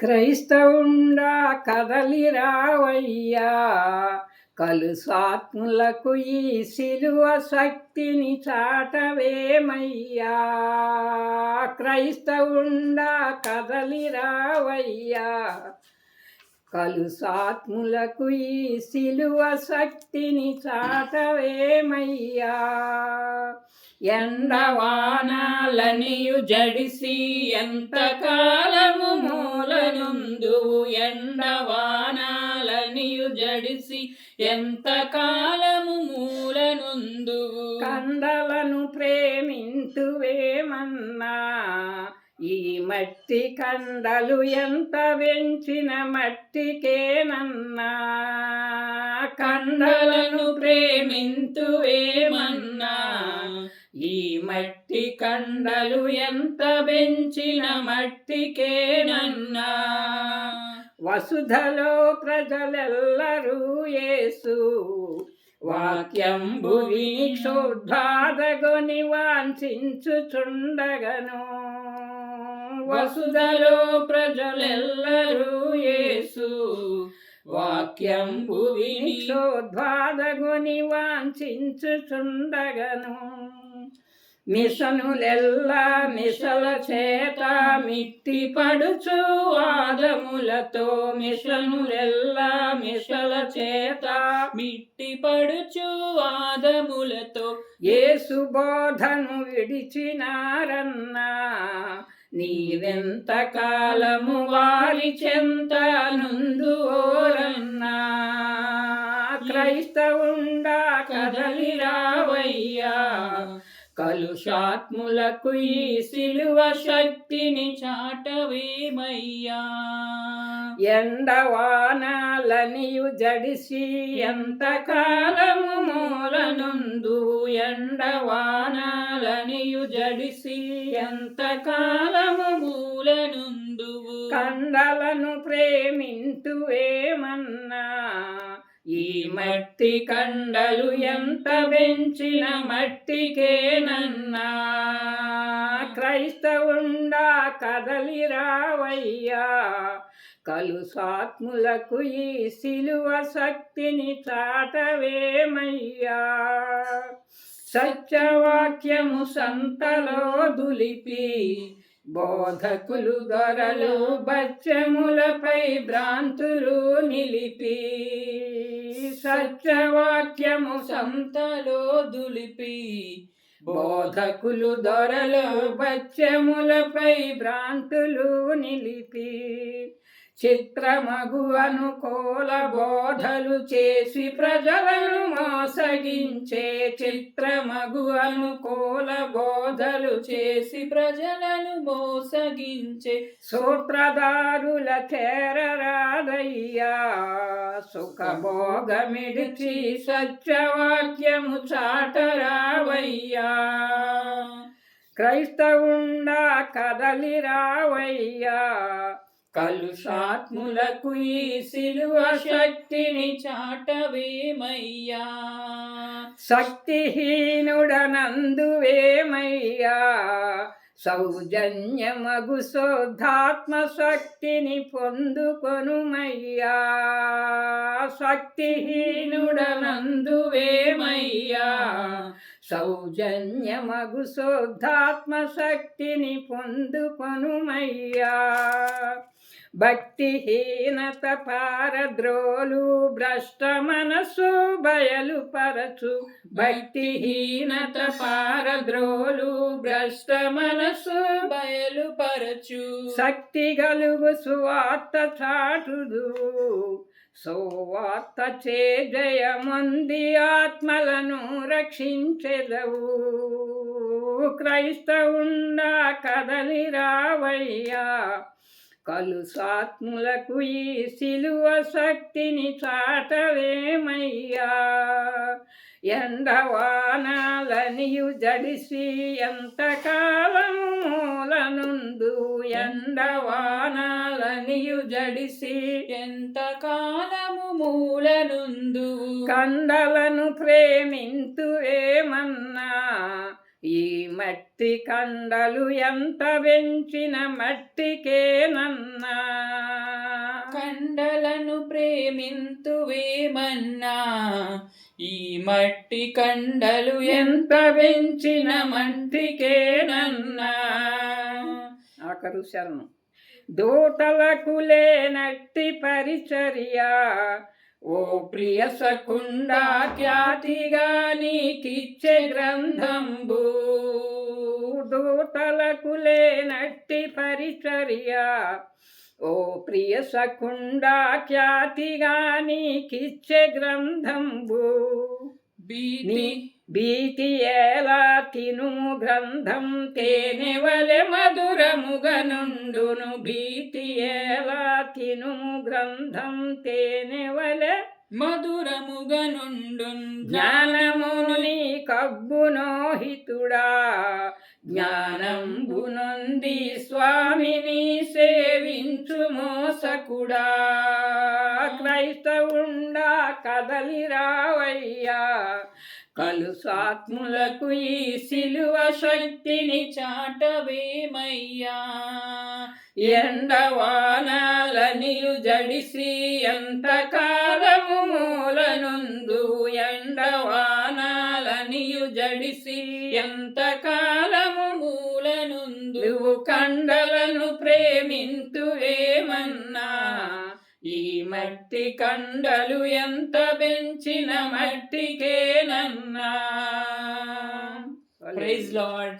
క్రైస్తవుండా కదలి రావయ్యా. కలుసాత్ములకు ఈ శిలువ శక్తిని చాటవేమయ్యా. క్రైస్తవుండా కదలి రావయ్యా. కలుసాత్ములకు ఈ శిలువ శక్తిని చాటవేమయ్యా. ఎండవానాలనియు జడిసి ఎంతకాలము మూలనుందువు ఎండవానాలనియు జడిసి ఎంతకాలము మూలనుందువు కండలను ప్రేమింతువేమన్నా ఈ మట్టి కండలు ఎంత వెంచిన మట్టికేనన్నా. కండలను ప్రేమింతువేమన్నా? ఈ మట్టి కండలు ఎంత పెంచిన మట్టికేనన్నా? వసుధలో ప్రజలెల్లరూ యేసు వాక్యం భువిని క్షోద్ధాదగొని వాంఛించుచుండగను. వసుధలో ప్రజలెల్లరూ యేసు వాక్యం వాంఛించుచుండగను మిషనులెల్లా మిషల చేత మిట్టి పడుచు వాదములతో మిషనులెల్లా మిషల చేత మిట్టి పడుచు వాదములతో ఏ సుబోధను విడిచినారన్నా. నీవెంత కాలము వారి చెంత నుండు ఓరన్నా క్రైస్తవుండా కదలి రావయ్యా కలుషాత్ములకు ఈ సిలువ శక్తిని చాటవేమయ్యా. ఎండవానాలనియు జడిసి ఎంత కాలము మూలనుందు ఎండవానాలనియు జడిసి ఎంత కాలము మూలనుందు కండలను ప్రేమింతువేమన్నా ఈ మట్టి కండలు ఎంత పెంచిన మట్టికేనన్నా క్రైస్తవుండా కదలి రావయ్యా. కలుసాత్ములకు ఈ సిలువ శక్తిని చాటవేమయ్యా. సత్యవాక్యము సంతలో దులిపి బోధకులు దొరలు బచ్చములపై భ్రాంతులు నిలిపి సత్యవాక్యము సంతలో దులిపి బోధకులు దొరలు బచ్చములపై భ్రాంతులు నిలిపి చిత్రమగు అనుకూల బోధలు చేసి ప్రజలను మోసగించే చిత్రమగు అనుకూల బోధలు చేసి ప్రజలను మోసగించే. సూత్రధారుల చేరరాదయ్యా సుఖభోగమిడిచి సత్యవాక్యము చాటరావయ్యా. క్రైస్తవుండా కదలి రావయ్యా కలుషాత్ములకు ఈ శిలువ శక్తిని చాటవేమయ్యా? శక్తిహీనుడనందువేమయ్యా? సౌజన్యమగు శోద్ధాత్మ శక్తిని పొందుకొనుమయ్యా? శక్తిహీనుడనందువేమయ్యా? సౌజన్యమగు శోద్ధాత్మ శక్తిని పొందుకొనుమయ్యా. భక్తిహీనత పారద్రోలు భ్రష్ట మనసు బయలుపరచు. భక్తిహీనత పారద్రోలు భ్రష్ట మనసు బయలుపరచు. శక్తి గలుగు సువార్త చాటుదు. సువార్త చే జయమంది ఆత్మలను రక్షించెదవు. క్రైస్తవుండా కదలి రావయ్యా. కలుసాత్ములకు ఈ సిలువ శక్తిని చాటలేమయ్యా. ఎండవానాలనియు జడిసి ఎంతకాలము మూలనుందు ఎండవానాలనియు జడిసి ఎంతకాలము మూలనుందు కండలను ప్రేమింతువేమన్నా ఈ మట్టి కండలు ఎంత పెంచిన మట్టికేనన్నా? కండలను ప్రేమింతువేమన్నా? ఈ మట్టి కండలు ఎంత పెంచిన మంటికేనన్నా? ఆఖరు శరణం. దూతలకు లేనట్టి పరిచర్య ఓ ప్రియ సకుండా ఖ్యాతిగా నీకిచ్చే గ్రంథంబు. దూతలకు లేనట్టి పరిచర్య ఓ ప్రియ సకుండా ఖ్యాతిగా నీకిచ్చే గ్రంథంబు. బీతి భీతి ఎలా తినుము గ్రంథం? తేనెవలె మధురముగనుండును. భీతి ఎలా తినుము గ్రంథం? తేనెవలె మధురముగనుండున్. జ్ఞానముని కబ్బునోహితుడా జ్ఞానంబునుంది స్వామిని సేవించు మోసకుడా క్రైస్తవుండా కదలి రావయ్యా. కలుసాత్ములకు ఈ సిలువ శక్తిని చాటవేమయ్యా. ఎండవానాలనియు జడిసి ఎంత కాలము మూలనుందు ఎండవానాలనియు జడిసి ఎంత కాలము మూలనుందు నువ్వు కండలను ప్రేమింతువేమన్నా ఈ మట్టి కండలు ఎంత పెంచిన మట్టికేనన్నా? Praise lord